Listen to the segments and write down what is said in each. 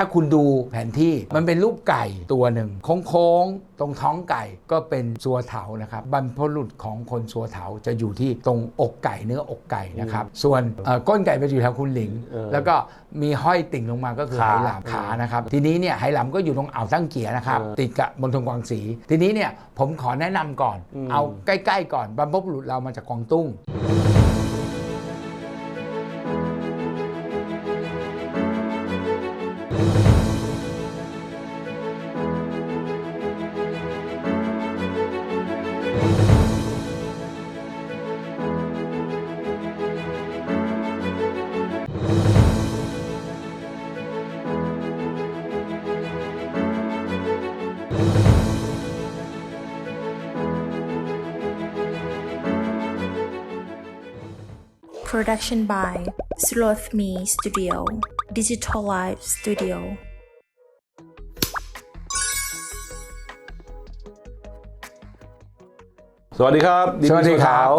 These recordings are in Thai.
ถ้าคุณดูแผนที่มันเป็นรูปไก่ตัวหนึ่งโค้งๆตรงท้องไก่ก็เป็นสัวเถานะครับบรรพบุรุษของคนสัวเถาจะอยู่ที่ตรงอกไก่เนื้ออกไก่นะครับส่วนเอ่อก้นไก่ไปอยู่แถวคุณหลิงเออแล้วก็มีห้อยติ่งลงมาก็คือขาไหหลำขานะครับทีนี้เนี่ยไหหลำก็อยู่ตรงอ่าวตั้งเกียนะครับเออติดกับมณฑลกวางสี ทีนี้เนี่ยผมขอแนะนำก่อนอืมเอาใกล้ ๆ ก่อนบรรพบุรุษเรามาจากกวางตุ้ง Production by Sloth Me Studio Digital Live Studio สวัสดีครับสวัสดีครับขาว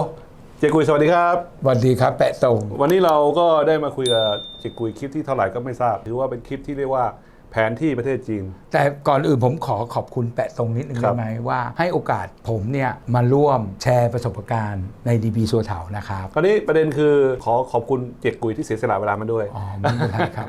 เจกุยสวัสดีครับ สวัสดีครับ แปะตรงวันนี้เราก็ได้มาคุยกับเจกุยคลิปที่เท่าไหร่ก็ไม่ทราบ ถือว่าเป็นคลิปที่เรียกว่า แผนที่ประเทศจีน แต่ก่อนอื่นผมขอขอบคุณแปะตรงนิดนึงครัได้บไหมว่าให้โอกาสผมเนี่ยมาร่วมแชร์ประสบการณ์ในดีบีสัวเถานะครับคราวนี้ประเด็นคือขอขอบคุณเจกุยที่เสียสละเวลามาด้วย อ๋อไม่เป็นไรครับ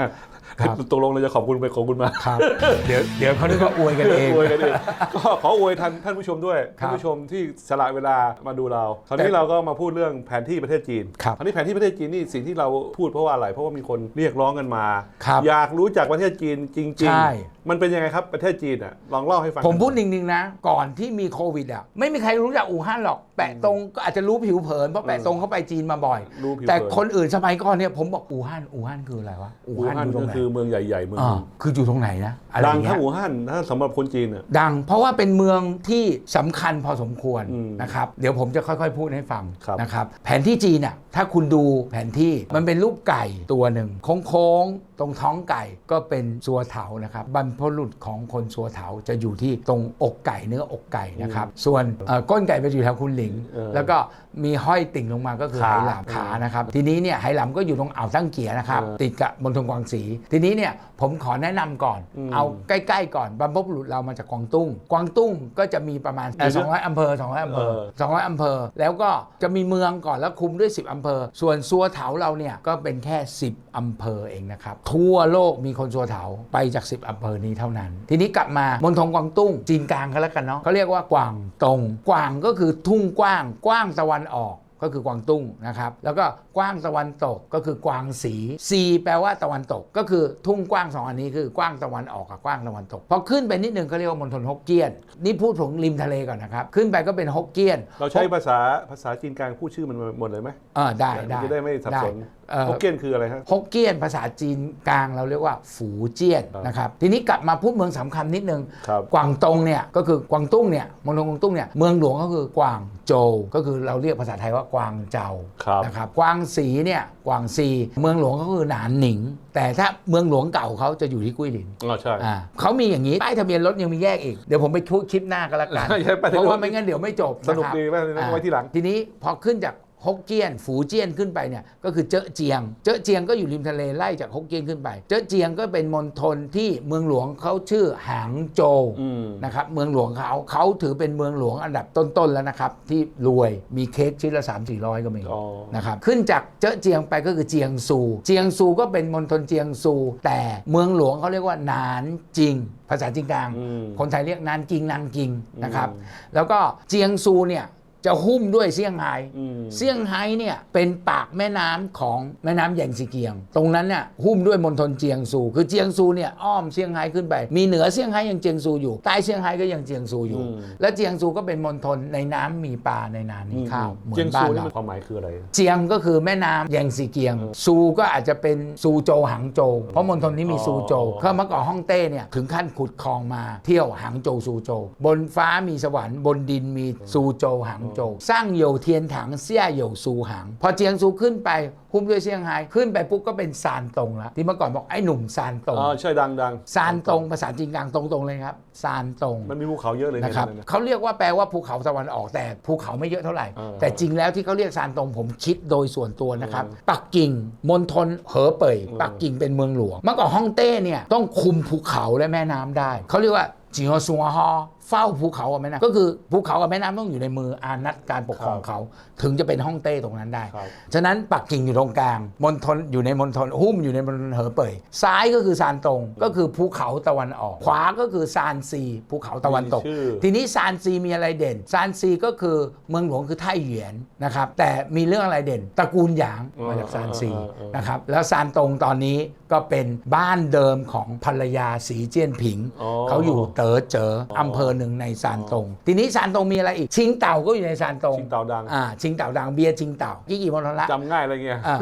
ครับตกลงเราจะขอบคุณไปขอบคุณมาครับเดี๋ยวเดี๋ยวเขาเรียกว่าอวยกันเองอวยกันเองก็ขออวยท่านท่านผู้ชมด้วยครับท่านผู้ชมที่สละเวลามาดูเราคราวนี้แต่เราก็มาพูดเรื่องแผนที่ประเทศจีนครับคราวนี้แผนที่ประเทศจีนนี่สิ่งที่เราพูดเพราะว่าอะไรเพราะว่ามีคนเรียกร้องกันมาครับอยากรู้จักประเทศจีนจริงใช่ๆมันเป็นยังไงครับประเทศจีนอะลองเล่าให้ฟังผมพูดจริงๆนะ ก่อนที่มีโควิดอะไม่มีใครรู้จักอู่ฮั่นหรอก แปะตรงก็อาจจะรู้ผิวเผินเพราะแปะตรงเขาไปจีนมาบ่อย รู้ผิวแต่เผินคนอื่นสมัยก่อนเนี่ยผมบอกอู่ฮั่นอู่ฮั่นคืออะไรวะอู่อู่ฮั่นฮั่นอยู่ตรก็งไหนคือเมืองใหญ่ๆเมืองหอ่านึ่งคืออยู่ตรงไหนนะอะไรอดังย่างเงี้ทั้ยงอู่ฮั่นถ้าสำหรับคนจีนอะ ดังเพราะว่าเป็นเมืองที่สำคัญพอสมควรอืมนะครับ เดี๋ยวผมจะค่อยๆ พูดให้ฟังครับ นะครับ แผนที่จีนน่ะถ้าคุณดูแผนที่มันเป็นรูปไก่ตัวหนึ่งโค้งๆ ตรงท้องไก่ก็เป็นสัวเถานะครับบรรพบุรุษของคนสัวเถาจะอยู่ที่ตรงอกไก่เนื้ออกไก่นะครับส่วนเอ่อก้นไก่ไปอยู่แถวคุณหลิงเออแล้วก็มีห้อยติ่งลงมาก็คือขาไหหลำขานะครับทีนี้เนี่ยไหหลำก็อยู่ตรงอ่าวตั้งเกียนะครับเออติดกับมณฑลกวางสี ทีนี้เนี่ยผมขอแนะนำก่อนอืมเอาใกล้ๆก่อนบรรพบุรุษเรามาจากกวางตุ้ง กวางตุ้งก็จะมีประมาณเดี๋ยวสองร้อยอำเภอ200อำเภอเออ200อำเภอ แล้วก็จะมีเมืองก่อนแล้วคุมด้วย 10อำเภอ ส่วนซัวเถาเราเนี่ยก็เป็นแค่ 10อำเภอเองนะครับทั่วโลกมีคนซัวเถาไปจาก 10อำเภอนี้เท่านั้น ทีนี้กลับมามณฑลกวางตุ้งจีนกลางก็แล้วกันเนาะเขาเรียกว่ากวางตงกวางก็คือทุ่งกว้างกว้างตะวันออกก็คือกวางตุ้งนะครับ แล้วก็กว้างตะวันตกก็คือกวางสีซีแปลว่าตะวันตก ก็คือทุ่งกว้างสองอันนี้คือกว้างตะวันออกกับกว้างตะวันตกพอขึ้นไปนิดนึงเขาเรียกว่ามณฑลฮกเกี้ยน นี่พูดถึงริมทะเลก่อนนะครับ ขึ้นไปก็เป็นฮกเกี้ยน เราใช้ภาษาภาษาจีนกลางพูดชื่อมันหมดเลยไหมเออได้ได้จะได้ไม่สับสนได้เอ่อ ฮกเกี้ยนคืออะไรฮะฮกเกี้ยนภาษาจีนกลางเราเรียกว่าฝูเจี้ยนครับนะครับทีนี้กลับมาพูดเมืองสำคัญนิดนึงครับกวางตงเนี่ยก็คือกวางตุ้งเนี่ยมณฑลกวางตุ้งเนี่ยเมืองหลวงก็คือกวางโจวก็คือเราเรียกภาษาไทยว่ากวางเจาครับนะครับกวางสีเนี่ยกวางซี เมืองหลวงก็คือหนานหนิง แต่ถ้าเมืองหลวงเก่าเขาจะอยู่ที่กุ้ยหลินอ๋อใช่อ่าเขามีอย่างนี้ป้ายทะเบียนรถยังมีแยกอีกเดี๋ยวผมไปพูดคลิปหน้าก็แล้วกันใช่ป้ายทะเพเบียนรถราะว่าไม่งั้นเดี๋ยวไม่จบสนุกะครับดีมากเลยนะอ่าไว้ที่หลังทีนี้พอขึ้นจาก ฮกเกี้ยน ฝูเจี้ยนขึ้นไปเนี่ยก็คือเจ๊ะเจียง เจ๊ะเจียงก็อยู่ริมทะเลไล่จากฮกเกี้ยนขึ้นไป เจ๊ะเจียงก็เป็นมณฑลที่เมืองหลวงเขาชื่อหางโจวอืมนะครับเมืองหลวงเขาเขาถือเป็นเมืองหลวงอันดับต้นๆแล้วนะครับที่รวยมีเค้กชิ้นละ 3 4 0 0 ก็มีอ๋อนะครับขึ้นจากเจ๊ะเจียงไปก็คือเจียงซู เจียงซูก็เป็นมณฑลเจียงซู แต่เมืองหลวงเขาเรียกว่าหนานจิง ภาษาจีนกลางอืมคนไทยเรียกนานกิงนางกิงนะครับอืมแล้วก็เจียงซูเนี่ย จะหุ้มด้วยเซี่ยงไฮ้อืมเซี่ยงไฮ้เนี่ยเป็นปากแม่น้ำของแม่น้ำแยงซีเกียง ตรงนั้นเนี่ยหุ้มด้วยมณฑลเจียงซูคือเจียงซูเนี่ยอ้อมเซี่ยงไฮ้ขึ้นไป มีเหนือเซี่ยงไฮ้ยังเจียงซูอยู่ใต้เซี่ยงไฮ้ก็ยังเจียงซูอยู่อืมและเจียงซูก็เป็นมณฑลในน้ำมีปลาในนามีข้าวเหมือเจียงนบ้าซูนนี่เรามันความหมายคืออะไร เจียงก็คือแม่น้ำแยงซีเกียง ซูก็อาจจะเป็นซูโจวหางโจวเพราะมณฑลนี้มีซูโจวอ๋อเขาเมื่อก่อนฮ่องเต้เนี่ยถึงขั้นขุดคลองมาเที่ยวหางโจวซูโจวบนฟ้ามีสวรรค์บนดินมีซูโจวหางโจวสร้างโยเทียนถังเซี่ยโยซูหาง พอเจียงซูขึ้นไปหุ้มด้วยเซี่ยงไฮ้ขึ้นไปปุ๊บก็เป็นซานตงแล้วที่เมื่อก่อนบอกไอ้หนุ่มซานตงอ๋อใช่ดังดังซานตงภาษาจีนกลางตรงๆเลยครับซานตงมันมีภูเขาเยอะเลยนะครับเยเขาเรียกว่าแปลว่าภูเขาตะวันออกแต่ภูเขาไม่เยอะเท่าไหร่เออแต่จริงแล้วที่เขาเรียกซานตงผมคิดโดยส่วนตัวนะครับเออปักกิ่งมณฑลเหอเป่ยเออปักกิ่งเป็นเมืองหลวงเมื่อก่อนฮ่องเต้เนี่ยต้องคุมภูเขาและแม่น้ำได้ เขาเรียกว่าจิงฮซัวฮอ เฝ้าภูเขากับแม่น้ำก็คือภูเขากับแม่น้ำต้องอยู่ในมืออานัตการปกครองเขา ถึงจะเป็นฮ่องเต้ตรงนั้นได้ ครับ ฉะนั้นปักกิ่งอยู่ตรงกลางมณฑลอยู่ในมณฑลหุ้มอยู่ในมณฑลเหอเป่ยซ้ายก็คือซานตงก็คือภูเขาตะวันออก ขวาก็คือซานซีภูเขาตะวันตก มีชื่อ ทีนี้ซานซีมีอะไรเด่น ซานซีก็คือเมืองหลวงคือไทเหวียนนะครับ แต่มีเรื่องอะไรเด่น ตระกูลหยางมาจากซานซีเออเออเออนะครับ แล้วซานตงตอนนี้ก็เป็นบ้านเดิมของภรรยาสีเจี้ยนผิง อ๋อ เขาอยู่เต๋อเจอออำเภอหนึ่งในซานตง ทีนี้ซานตงมีอะไรอีก ชิงเต่าก็อยู่ในซานตงชิงเต่าดัง อ่า ชิงเต่าดัง เบียร์ชิงเต่ากี่กี่มณฑลละจำง่ายอะไรเงี้ย อ่า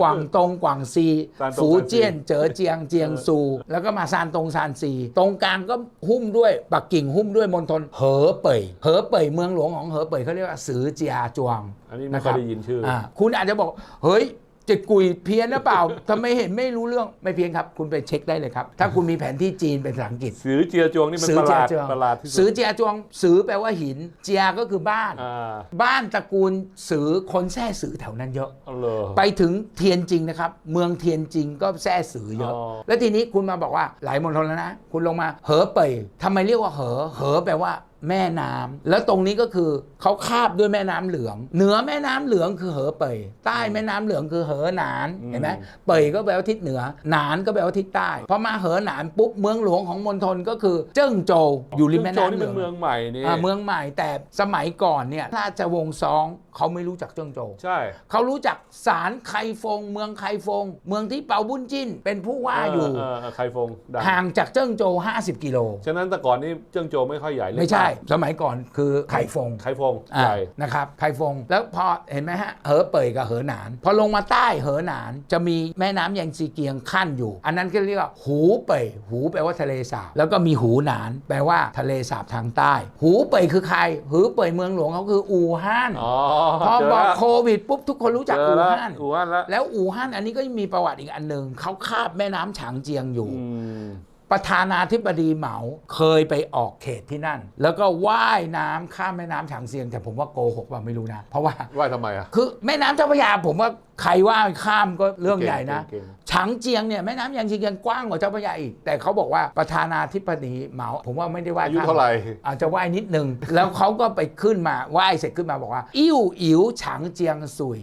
กวางตงกวางซี ซานตงฝูเจี้ยนซานซีเจ๋อเจียงเจียงซู แล้วก็มาซานตงซานซี ตรงกลางก็หุ้มด้วยปักกิ่งหุ้มด้วยมณฑลเหอเป่ยเหอเป่ยเมืองหลวงของเหอเป่ยเขาเรียกว่าสือเจียจวงอันนี้ไม่เคยได้ยินชื่อออ่าคุณอาจจะบอก เฮ้ยเจะกุยเพี้ยนหรือเปล่าทำไมเห็นไม่รู้เรื่องไม่เพี้ยนครับ คุณไปเช็คได้เลยครับ ถ้าคุณมีแผนที่จีนเป็นภาษาอังกฤษ สือเจียจวงนี่มันสือประหเจียลาดจวงประหลาดที่สืสุอดเจียจวงสือแปลว่าหิน เจียก็คือบ้าน อ่าบ้านตระกูลสือคนแท้สือแถวนั้นเยอะ เอาเลย ไปถึงเทียนจริงนะครับ เมืองเทียนจริงก็แท้สือเยอะ อ๋อ แล้วทีนี้คุณมาบอกว่าหลายมณฑลแล้วนะ คุณลงมาเหอเป่ยทำไมเรียกว่าเหอ เหอแปลว่า แม่น้ำแล้วตรงนี้ก็คือเขาคาบด้วยแม่น้ำเหลือง เหนือแม่น้ำเหลืองคือเหอเป่ยใต้แม่น้ำเหลืองคือเหอหนานเห็นไหมเป่ยก็แปลว่าทิศเหนือ หนานก็แปลว่าทิศใต้พอมาเหอหนานปุ๊บเมืองหลวงของมณฑลก็คือเจิ้งโจวอยู่ริมแม่โจน้ำนี่เหลืเป็อนงเมืองใหม่นี่อ่าเมืองใหม่แต่สมัยก่อนเนี่ยราชวงศ์ซองเขาไม่รู้จักเจิ้งโจวใช่เขารู้จักศาลไคฟง เมืองไคฟง เมืองที่เปาบุญจิ้นเป็นผู้ว่าอยู่เเเใครฟงดังห่างจากเจิ้งโจว50 กิโลฉะนั้นแต่ก่อนนี่เจิ้งโจไม่ค่อยใหญ่เลยไม่ใช่สมัยก่อนคือไคฟงไคฟงอ่าใหญ่นะครับไคฟง แล้วพอเห็นไหมฮะเหอเป่ยกับเหอหนาน พอลงมาใต้เหอหนานจะมีแม่น้ำแยงซีเกียงขั้นอยู่ อันนั้นก็เรียกว่าหูเป่ยหูแปลว่าทะเลสาบแล้วก็มีหูหนาน แปลว่าทะเลสาบทางใต้ หูเป่ยคือใครหูเป่ยเมืองหลวงเขาคืออู่ฮั่นอ๋อพอเจบอกแล้วโควิดปุ๊บทุกคนรู้จักเจอู่แล้วฮั่น อู่ฮั่นแล้วแล้วอู่ฮั่นอันนี้ก็มีประวัติอีกอันหนึ่งเขาคาบแม่น้ำฉางเจียงอยู่ อืม ประธานาธิบดีเหมาเคยไปออกเขตที่นั่น แล้วก็ว่ายน้ำข้ามแม่น้ำฉางเจียง แต่ผมว่าโกหกว่าไม่รู้นะ เพราะว่า ว่าทำไมอะ คือแม่น้ำเจ้าพระยาผมว่าใครว่าข้ามก็เรื่องใหญ่นะเก่งฉางเจียงเนี่ยแม่น้ำยางชีเจียงกว้างกว่าเจ้าพระยาอีก แต่เขาบอกว่าประธานาธิบดีเหมา ผมว่าไม่ได้ว่ายอายุข้ามเท่าไหร่ อาจจะว่ายนิดนึง แล้วเขาก็ไปขึ้นมาว่ายเสร็จขึ้นมาบอกว่า อิ่วอิ๋วฉางเจียงสุย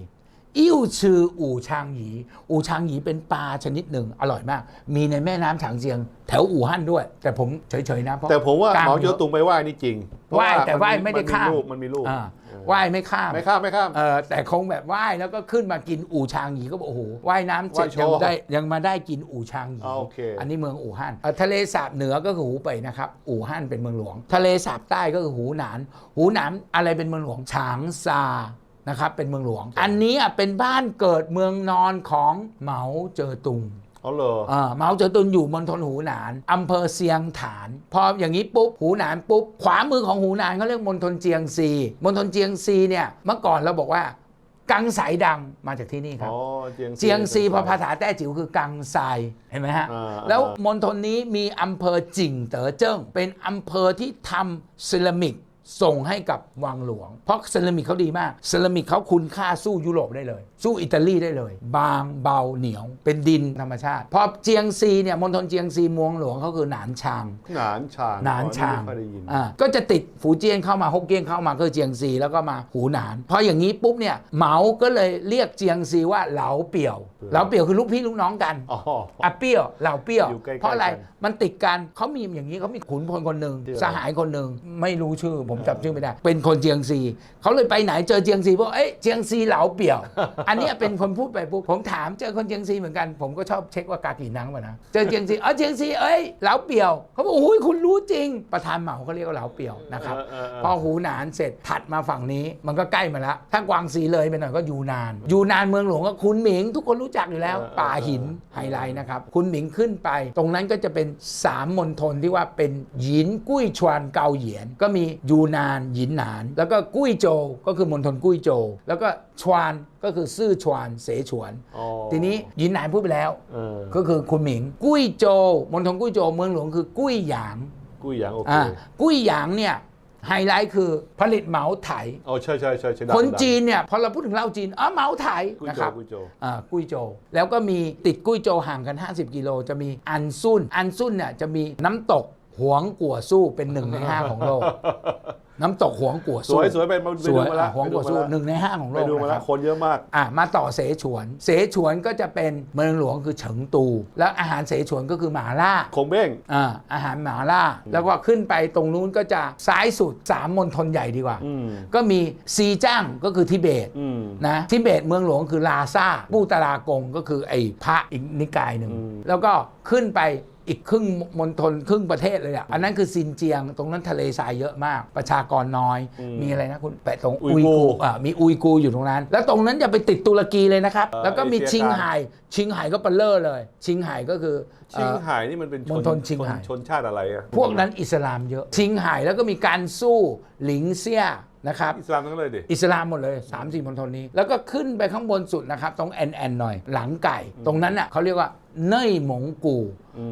อิ่วชื่ออู่ชางหยี อู่ชางหยีเป็นปลาชนิดหนึ่งอร่อยมาก มีในแม่น้ำฉางเจียง แถวอู่ฮั่นด้วย แต่ผมเฉยๆนะเพราะแต่ผมว่ากล้เหมายเจ๋ออะตุงไปไหว้นี่จริงเพระไหว้แต่ไหว้นไม่ได้ข้ามลูกมันมีลูกอ่าเออว่ายไม่ข้ามไม่ข้ามไม่ข้ามเออแต่คงแบบว่ายแล้วก็ขึ้นมากินอู่ชางหยีก็บอกโอ้โหว่ายน้ำเสร็จว่ายโชยังว์ได้ยังมาได้กินอู่ชางหยีอ่าโอเคอันนี้เมืองอู่ฮั่นเอ่อทะเลสาบเหนือก็คือหูเป่ยนะครับอู่ฮั่นเป็นเมืองหลวง ทะเลสาบใต้ก็คือหูหนาน หูหนานอะไรเป็นเมืองหลวงฉางซา นะครับเป็นเมืองหลวง อันนี้อะเป็นบ้านเกิดเมืองนอนของเหมาเจอตุงเอาเหรออ่าเหมาเจ๋อตุนอยู่มณฑลหูหนานอำเภอเซียงฐาน พออย่างนี้ปุ๊บหูหนานปุ๊บขวามือของหูหนานเขาเรียกมณฑลเจียงซีมณฑลเจียงซีเนี่ยเมื่อก่อนเราบอกว่ากังสายดังมาจากที่นี่ครับอ๋อเจียงเจียงซีพอภาษาแต้จิ๋วคือกังไซเห็นไหมฮะอ่าแล้วมณฑลนี้มีอำเภอจิ่งเต๋อเจิ้งเป็นอำเภอที่ทำเซรามิก ส่งให้กับวังหลวง เพราะเซรามิกเขาดีมาก เซรามิกเขาคุณค่าสู้ยุโรปได้เลย สู้อิตาลีได้เลย บางเบาเหนียว เป็นดินธรรมชาติ พอเจียงซีเนี่ยมณฑลเจียงซีเมืองหลวงเขาคือหนานชาง หนานชางหนานชางอ๋อไม่ค่อยได้ยิน อ่าก็จะติดฝูเจียนเข้ามาฮกเกี้ยนเข้ามาก็คือเจียงซีแล้วก็มาหูหนานพออย่างนี้ปุ๊บเนี่ยเหมาก็เลยเรียกเจียงซีว่าเหลาเปี่ยว เหลาเปี่ยวคือลูกพี่ลูกน้องกัน อ๋ออะเปรี้ยวเหล่าเปรี้ยว อยู่ใกล้ๆเพราะอะไร กันมันติดกันเขามีอย่างนี้เขามีขุนพลคนหนึ่งชื่ออะไร สหายคนหนึ่ง ไม่รู้ชื่อผมจำชื่อไม่ได้ เป็นคนเจียงซีเขาเลยไปไหนเจอเจียงซีบอกเอ้ยเจียงซีเหลาเปี่ยว อันเนี้ยเป็นคนพูดไปปุ๊บผมถามเจอคนเจียงซีเหมือนกันผมก็ชอบเช็คว่ากากี่นังป่ะนะเจอเจียงซีเออเจียงซีเอ้ยเหลาเปี่ยวเขาบอกโอ้ยคุณรู้จริง ประธานเหมาเขาเรียกว่าเหลาเปี่ยวนะครับเออเออเออพอหูหนานเสร็จถัดมาฝั่งนี้มันก็ใกล้มาแล้วถ้ากวางซีเลยไปหน่อยก็ยูนาน ยูนานเมืองหลวงก็คุณหมิง ทุกคนรู้จักอยู่แล้ว เออเออ ป่าหินไฮไลท์นะครับคุณหมิงขึ้นไป ตรงนั้นก็จะเป็นสามมณฑลที่ว่าเป็นหยินกุ้ยชวนเกาเหยียน ก็มียูนานหยินหนาน แล้วก็กุ้ยโจวก็คือมณฑลกุ้ยโจวแล้วก็ชวานก็คือซื่อชวานเสฉวน อ๋อทีนี้หยินหนานพูดไปแล้ว เออก็คือคุณหมิง กุ้ยโจวมณฑลกุ้ยโจวเมืองหลวงคือกุ้ยหยางกุ้ยหยางโอเคอ่ากุ้ยหยางเนี่ยไฮไลท์คือผลิตเหมาไถอ๋อใช่ใช่ใช่ใช่ดังคนดังจีนเนี่ยพอเราพูดถึงเหล้าจีนอ๋อเหมาไถกุ้ยนะโจครับ กุ้ยโจ อ่ากุ้ยโจวแล้วก็มีติดกุ้ยโจวห่างกัน 50 กิโล จะมีอันซุนอันซุนเนี่ยจะมีน้ำตก หวงกัวสู้เป็นหนึ่งในห้าของโลก น้ำตกหวงกัวสสู้วยสวยไปไปสดูวยมาแล้วอะหวงกัวสู้หนึ่งในห้าของโลไปกดูมานะคแล้รัวบคนเยอะมากอะมาต่อเสฉวน เสฉวนก็จะเป็นเมืองหลวงคือเฉิงตู แล้วอาหารเสฉวนก็คือหมาล่าคงเบ้งอ่าอาหารหมาล่า แล้วก็ขึ้นไปตรงนู้นก็จะซ้ายสุดสามมณฑลใหญ่ดีกว่าอืมก็มีซีจ้างก็คือทิเบตอืมนะทิเบตเมืองหลวงคือลาซาปูตารากงก็คือไอ้พระอีกนิกายหนึ่งอืมแล้วก็ขึ้นไป อีกครึ่งมณฑลครึ่งประเทศเลยอะอันนั้นคือซินเจียง ตรงนั้นทะเลทรายเยอะมาก ประชากรน้อย มีอะไรนะคุณแปะตรงอุอุยยกูกูร์อะมีอุยกูร์อยู่ตรงนั้น แล้วตรงนั้นจะไปติดตุรกีเลยนะครับเอ่อแล้วก็มีเอเชียชิงกลางไห่ชิงไห่ก็เปลเลอร์เลย ชิงไห่ก็คือชิงเอ่อไห่นี่มันเป็นมณฑลชิงไห่ชนชนชาติอะไรอะพวกนั้นอิสลามเยอะ ชิงไห่แล้วก็มีการสู้หลิงเซี่ย นะครับ อิสลามทั้งนั้นเลยดิ อิสลามหมดเลย 3 4มณฑลนี้ แล้วก็ขึ้นไปข้างบนสุดนะครับ ตรงแอนแอนหน่อย หลังไก่ ตรงนั้นน่ะเขาเรียกว่าเน่ยหมงกู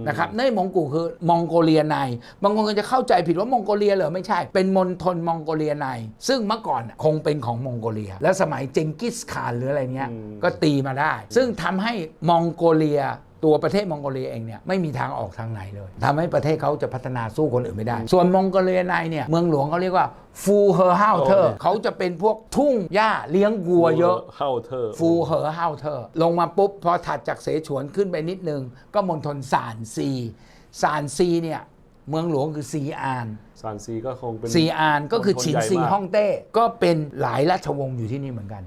นะครับเน่ยหมงกูคือมองโกเลียใน บางคนก็จะเข้าใจผิดว่ามองโกเลียเหรอไม่ใช่ เป็นมณฑลมองโกเลียใน ซึ่งเมื่อก่อนน่ะคงเป็นของมองโกเลีย แล้วสมัยเจงกิสข่านหรืออะไรเนี้ย ก็ตีมาได้ ซึ่งทำให้มองโกเลีย ตัวประเทศมองโกเลียเองเนี่ยไม่มีทางออกทางไหนเลยทำให้ประเทศเขาจะพัฒนาสู้คนอื่นไม่ได้ ส่วนมองโกเลียในเนี่ยเมืองหลวงเขาเรียกว่าฟูเฮอร์ฮาวเทอร์เขาจะเป็นพวกทุ่งหญ้าเลี้ยงวัวเยอะเข้าเธอฟูเหอเฮาเทอร์ลงมาปุ๊บพอถัดจากเสฉวนขึ้นไปนิดนึง ก็มณฑลซานซีซานซีเนี่ยเมืองหลวงคือซีอานซานซีก็คงเป็นซีอานก็คือมณฑลฉินใหญ่ซีมากฮ่องเต้ก็เป็นหลายราชวงศ์อยู่ที่นี่เหมือนกัน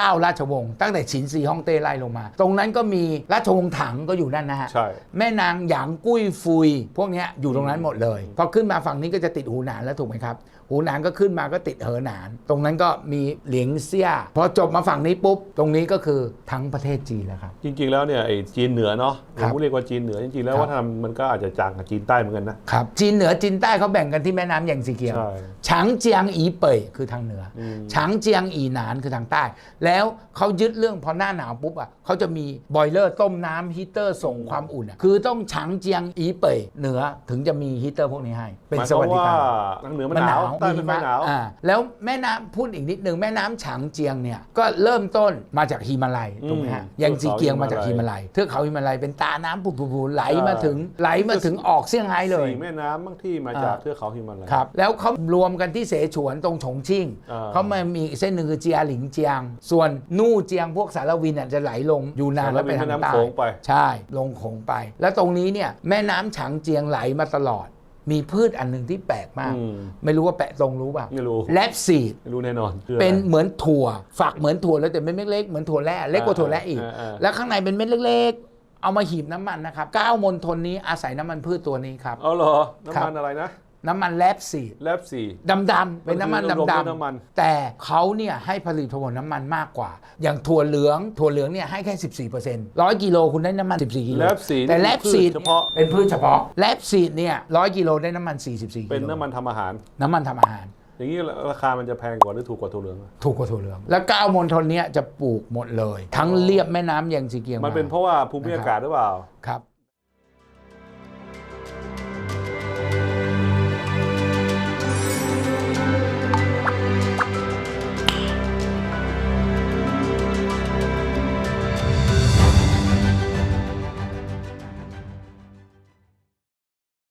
9 ราชวงศ์ตั้งแต่ฉินซีฮ่องเต้ไล่ลงมา ตรงนั้นก็มีราชวงศ์ถังก็อยู่นั่นนะฮะ ใช่ แม่นางหยางกุ้ยฟุย พวกเนี้ยอยู่ตรงนั้นหมดเลย พอขึ้นมาฝั่งนี้ก็จะติดหูหนานแล้วถูกไหมครับ หูหนานก็ขึ้นมาก็ติดเหอหนาน ตรงนั้นก็มีเหลียงเซี่ยพอจบมาฝั่งนี้ปุ๊บ ตรงนี้ก็คือทั้งประเทศจีนแล้วครับ จริง ๆ แล้วเนี่ยไอ้จีนเหนือเนาะครับผมเรียกว่าจีนเหนือจริงๆแล้วครับวัฒนธรรมมันก็อาจจะจางกับจีนใต้เหมือนกันนะครับจีนเหนือจีนใต้เขาแบ่งกันที่แม่น้ำแยงซีเกียวใช่ฉางเจียงอีเป่ยคือทางเหนืออฉางเจียงอีหนานคือทางใต้แล้วเขายึดเรื่องพอหน้าหนาวปุ๊บอะเขาจะมีบอยเลอร์ต้มน้ำฮีเตอร์ส่งความอุ่นอะคือต้องฉางเจียงอีเป่ยเหนือถึงจะมีฮีเตอร์พวกนี้ให้ เป็นหมายสความวัสดิว่าการ ทางเหนือมันหนาวใต้ไม่ค่อยหนาว อ่แล้วแม่น้ำพูดอีกนิดนึงแม่น้ำฉางเจียงเนี่ยก็เริ่มต้นมาจากฮิมาลัยถูกไหมฮะอืมยังซีเกียงมาจากฮิมาลัยเทือกเขาฮิมาลัยเป็นตาน้ำผุดๆๆไหลมาถึงไหลมาถึงออกเซี่ยงไฮ้เลย สี่แม่น้ำบางที่มาจากอ่า เทือกเขาหิมาลัย ครับแล้วเขารวมกันที่เสฉวนตรงฉงชิ่งอ่า เขามามีอีกเส้นหนึ่งคือเจียหลิงเจียงส่วนนู่เจียงพวกสารวินอะจะไหลลงอยู่นานแล้วไปทางแม่ใต้น้ำโขงไปใช่ลงโขงไป แล้วตรงนี้เนี่ยแม่น้ำฉางเจียงไหลมาตลอดมีพืชอันหนึ่งที่แปลกมากอืมไม่รู้ว่าแปะตรงรู้เปล่าไม่รู้แลบซีดไม่รู้แน่นอนคืออะไรเป็นเหมือนถั่ว ฝักเหมือนถั่วแล้วแต่เป็นเม็ดเล็กเหมือนถั่วแร่เล็กกว่าถั่วแร่อีกอ่าอ่าแล้วข้างในเป็นเม็ดเล็กๆ เอามาหีบน้ำมันนะครับเก้ามณฑลนี้อาศัยน้ำมันพืชตัวนี้ครับเอาเหรอครับน้ำมันอะไรนะ น้ำมันแลบซีดแลบสี่ดำๆเป็นน้ำมันมันคือดรวมด้วยน้ำมันำๆแต่เขาเนี่ยให้ผลิตผลน้ำมันมากกว่า อย่างถั่วเหลืองถั่วเหลืองเนี่ยให้แค่14%ร้อยกิโลคุณได้น้ำมัน 14กิโลแลบสี่แต่แลบซีดเฉพาะ เป็นพืชเฉพาะแลบซีดเนี่ยร้อยกิโลได้น้ำมัน 44กิโลเป็นน้ำมันทำอาหาร น้ำมันทำอาหาร อย่างนี้ราคามันจะแพงกว่าหรือถูกกว่าถั่วเหลืองอะถูกกว่าถั่วเหลือง แล้วเก้ามณฑลเนี้ยจะปลูกหมดเลย ทั้งเลียบแม่น้ำแยงซีเกียงมันเป็นเพราะว่าภูมิอากาศหรือเปล่า ครับ